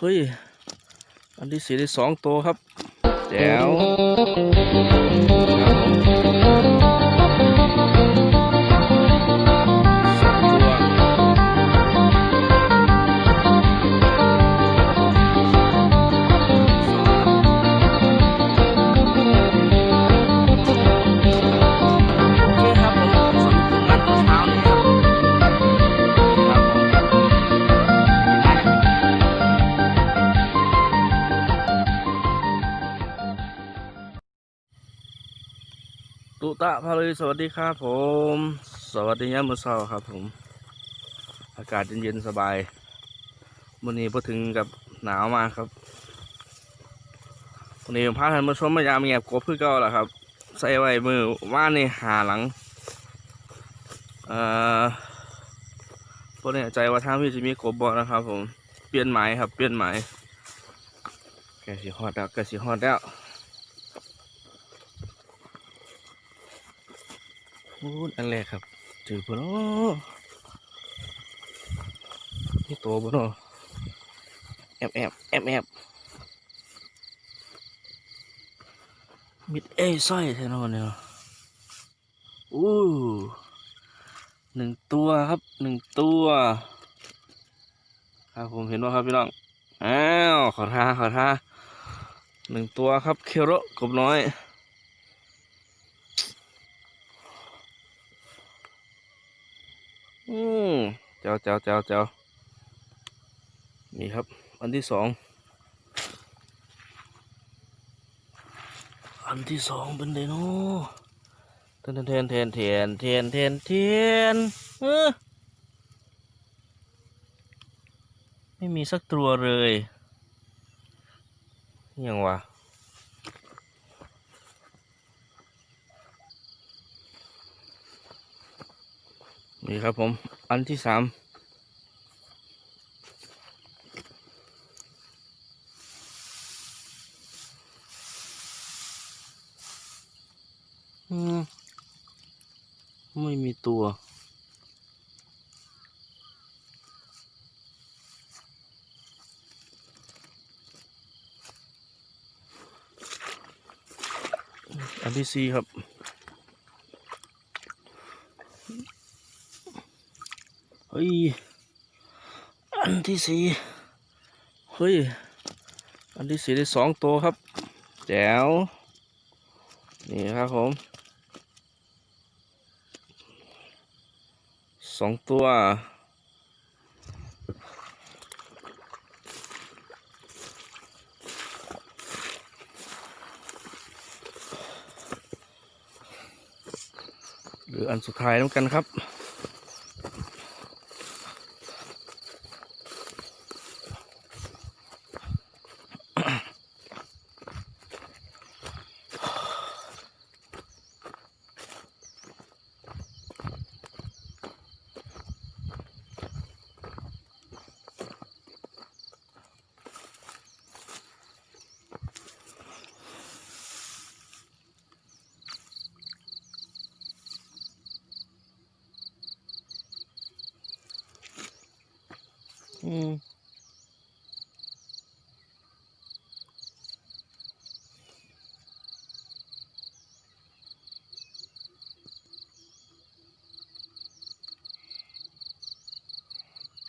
เฮ้ย อันที่สี่ได้สองตัวครับ แจ๋วะพาเลยสวัสดีครับผม สวัสดียามมื้อเช้าครับผม อากาศเย็นๆสบายวันนี้พอถึงกับหนาวมากครับวันนี้ผมพาท่านผู้ชมมายามเงียบกบพื่อเก่าแหละครับ ใส่ไว้มือว่านในหาหลังเอ่อพวกนี้ใจว่าทางพี่จะมีกบบ่นะครับ ผมเปลี่ยนหมายครับ เปลี่ยนหมายแกสิฮอดแล้วแกสิฮอดแล้ว โอ้อันแรกครับ ถือปนนี่ตัวปะเนาะแอบแอบแอบแอบมิดเอ้สร้อยแท้เนอนเนี่ยอู้หนึ่งตัวครับหนึ่งตัวครับผมเห็นว่าครับพี่น้อง อ้าว ขอท่าขอท่าหนึ่งตัวครับ เคโรกบน้อย อืมเจ้าเจ้าเจ้าเจ้านี่ครับ อันที่สอง อันที่สองเป็นไดโน่เทนเทนเทนเทนเทนเทนเทนเออไม่มีสักตัวเลย ยังวะ นี่ครับผม อันที่สามไม่มีตัว อันที่สี่ครับ ฮ้ย อันที่สี่เฮ้ย อันที่สี่ได้สองตัวครับ แจ๋ว นี่ครับผม สองตัวหรืออันสุดท้ายน้ำกันครับ อืม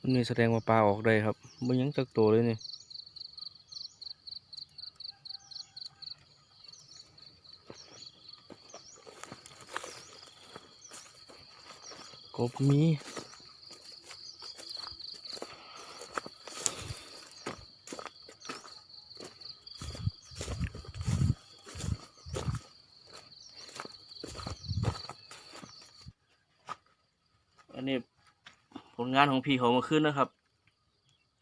นนี้แสดงว่าปลาออกได้ครับมันยังจักตัวเลยนี่กบมี นี้ผลงานของพี่เขามาขึ้นนะครับ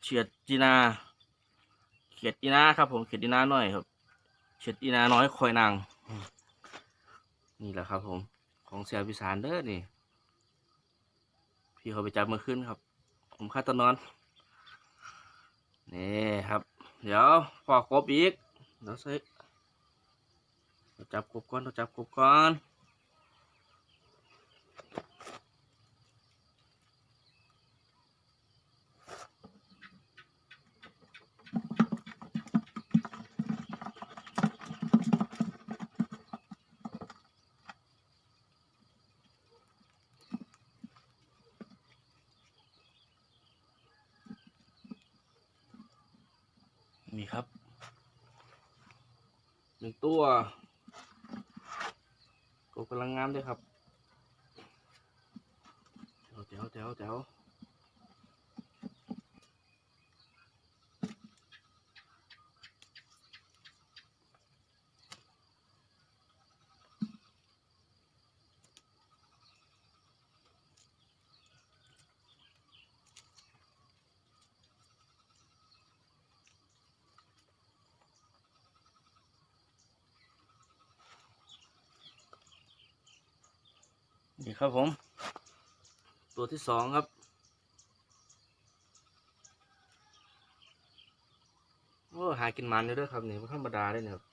เฉียดจีนา เขียดจีนาครับ ผมเขียดจีนาหน่อยครับ เฉียดจีนาน้อยคอยนาง นี่แหละครับ ผม ของเสียพิสารเด้อนี่ พี่เขาไปจับมาขึ้นครับ ผมคาดตอนนอน นี่ครับ เดี๋ยวพอกบอีกเดี๋ยวใส่จับกบก่อนจับกบก่อน นี่ครับหนึ่งตัวกบกำลังงามด้วยครับแจ๋วแถวแถว นี่ครับผม ตัวที่สองครับ โอ้หากินมันอยู่ด้วยครับนี่ไม่ธรรมดาเลยเนี่ยครับ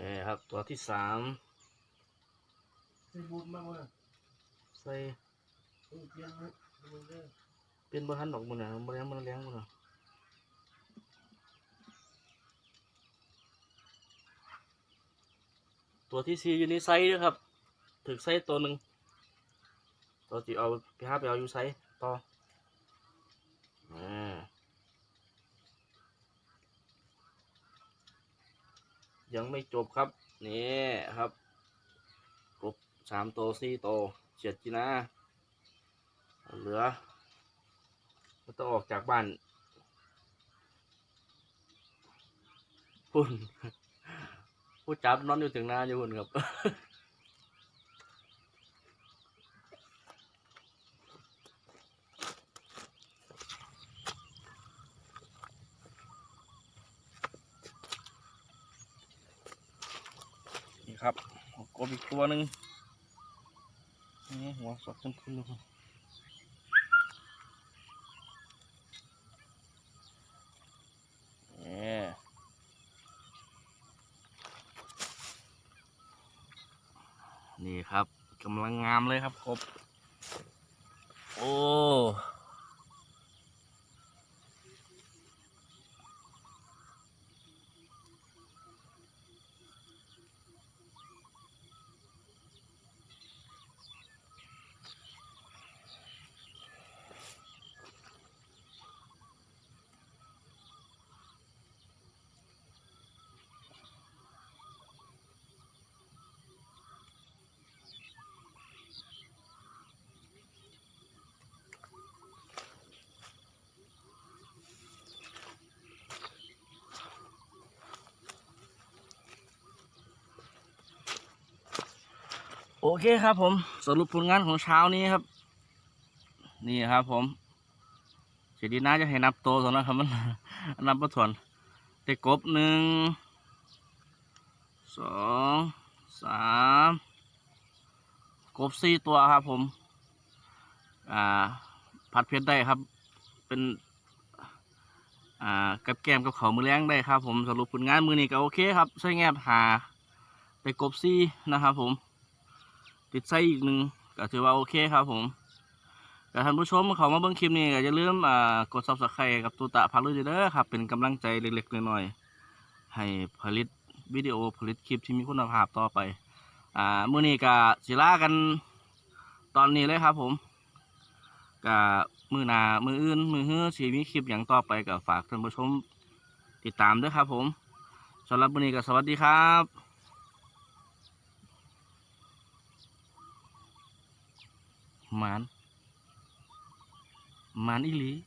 นี่ ครับ ตัวที่สามใส่บูทมากว่าใส่เออเปลี่ยนนะดูเด้อเป็นบะทันดอกมันนะบะเลี้ยงบะเลี้ยงมันนะตัวที่สี่อยู่ในไซส์ด้วยครับถึกไซส์ตัวหนึ่งตัวจีเอาไปหาไปเอาอยู่ไซส์ต่ออ่า ยังไม่จบครับ นี่ครับกบสามโตสี่โตเฉียดจีนะเหลือมันต้องออกจากบ้านพุ่นผู้จับนอนอยู่ถึงนาอยู่พุ่นครับ นี่ครับกบอีก ตัวหนึ่งนี่หัวสดขึ้นขึ้นเลยนี่นี่ครับกำลังงามเลยครับครบ โอ้ โอเคครับผมสรุปผลงานของเช้านี้ครับ นี่ครับ ผมเสียดีน่าจะให้นับโตสองนะครับมันนับประถวนได้กบหนึ่งสองสามกบสี่ตัวครับ ผม อ่า ผัดเผ็ดได้ครับ เป็น อ่า กับแก้มกับเขามือแรงได้ครับ ผมสรุปผลงานมือนี้ก็โอเคครับใช้แงบหาได้กบซี่นะครับ ผม ติดไส้อีกหนึ่งก็ถือว่าโอเคครับผมแต่ท่านผู้ชมเขามาเบิ่งคลิปนี้ก็อย่าลืมอ่ากด subscribe กับตูตะพักเลยเด้อครับเป็นกำลังใจเล็กๆน้อยๆให้ผลิตวิดีโอผลิตคลิปที่มีคุณภาพต่อไปอ่ามื้อนี้ก็สิลากันตอนนี้เลยครับผมก็มือหนามืออื่น มือฮื้อสิมีคลิปอย่างต่อไปก็ฝากท่านผู้ชมติดตามด้วยครับผมสำหรับมื้อนี้ก็สวัสดีครับ man. Man ili.